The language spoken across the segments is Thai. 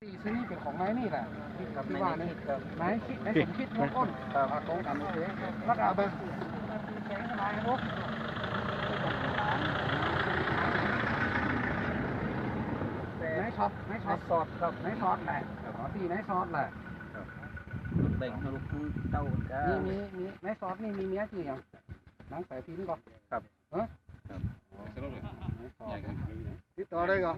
สี่นี่เป็นของนายนี่แหละที่ว่านี่นายคิดนายสมคิดน้องอ้นมาตรงกันโอเคแล้วก็เอาไปแข็งนายรู้นาย ช็อตนายช็อตสอดครับนายช็อตแหละขอที่นายช็อตแหละแบ่งให้ลูกเต้ากัมีนมีมีนายช็อตนี่มีเมียกี่อย่างนางสายพินก่อนครับเออติดต่อได้ก่อน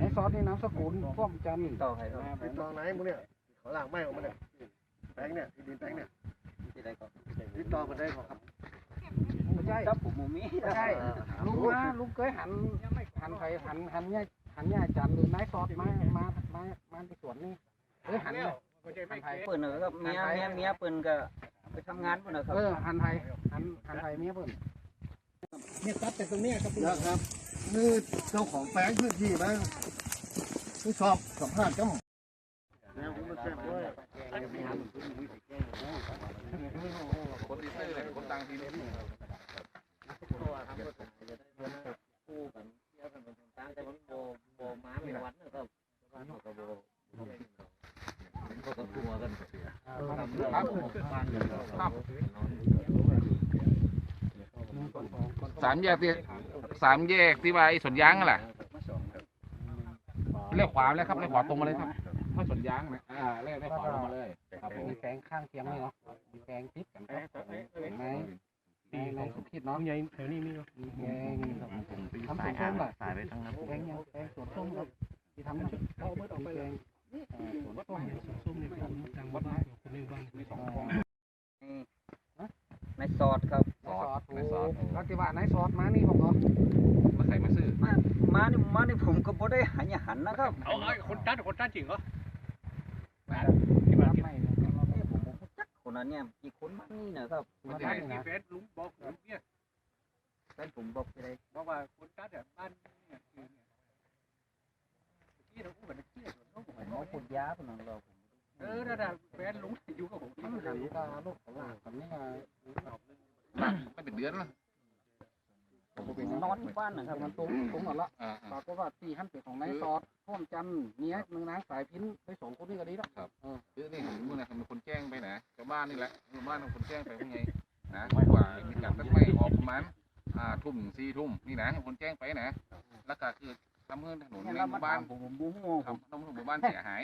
นายช็อตนี่นามสกุลพ่วมจันทร์เต้าให้ครับติดต่อไหนมึงเนี่ยเขาล่างไม่ออกมาเนี่ยแปลงเนี่ยที่ดินแปลงเนี่ยที่ได้ก็ติดต่อมาได้ขอครับไม่ใช่ครับผมมีไม่ใช่ลุงนะลุงเคยหันหันไปหันหันเนี่ย หันเนี่ยจันทร์หรือนายซอสมามามามาที่สวนนี่เออหันเลยหันไทยเปิ้นนะครับเมียเมียเมียเปิ้นก็ไปทำงานเปิ้นนะครับเออหันไทยหันหันไทยเมียเพิ่นเนี่ยตัดแต่ตรงเนี้ยครับนะครับนี่เจ้าของแปลงพื้นที่ไหมผู้ชอบสัมภาษณ์จ้าแล้วผมมาแจ้งด้วยคนที่ซื้อเลยคนตังทีนี้ ครับครับสามแยกที่สามแยกที่ว่าไอ้สวนยางนั่นแหละเลี้ยวขวาเลยครับเลี้ยวขวาตรงมาเลยครับถ้าสวนยางนะอ่าเลี้ยวเลี้ยวขวาลงมาเลยครับมีแปลงข้างเคียงนี่เนาะมีแปลงติดกันครับในในในสุขิดเนาะใหญ่แถวนี้มีมีแปลงทำสวนส้มแหละสายไปทางนั้นแปลงยังแปลงสวนส้มครับที่ทำนะเอาเมื่อออกไปเลยสวนส้ม ส้มนี่เป็นจังหวัดนะคนในบ้านมีสอง ในซอสครับ ซอ สในซอสแล้วที่ว่าในซอสมานี่ผมก็มาใส่มาซื้อมามานี่มานี่ผมก็บ่ได้หันอย่าหันนะครับเอาไอ้คนตัดคนตัดจริงเหรอที่บ้านไม่เอ้ผมบ่รู้จักคนนั้นเนี่ยกี่คนมานี่นะครับมาได้นะเฟซลุงบอกลุงเนี่ยแฟนผมบอกไปเลยบอกว่าคนตัดอะบ้านเนี่ยคือเนี่ยที่เราพูดแบบนี้ส่วนเขาบอกหมอพ่นยาเพิ่นนั่นเราผมเออนั่นแหละแฟนลุงอยู่กับผมมันหันตาลูกของหลานกันนี่มาไม่เป็นเดือนแล้ว นอนอยู่บ้านนะครับมันตรงตรงหมดละอ่าปรากฏว่าที่หันเป็นของนายซอสพ่วมจันทร์เนี้ยมึงนางสายพินไปสองคนนี่ก็ดีแล้วคือนี่ผมเมื่อไหร่มีคนแจ้งไปนะชาวบ้านนี่แหละชาวบ้านเป็นคนแจ้งไปว่าไงนะว่ามีการตัดไม้ออกประมาณอ่าทุ่มสี่ทุ่มนี่นะคนแจ้งไปนะแล้วก็คือทำให้ถนนในเราหมามู่บ้าถานมผมผมบ่ฮู้ผมทำทำให้หมู่บ้านเสียหาย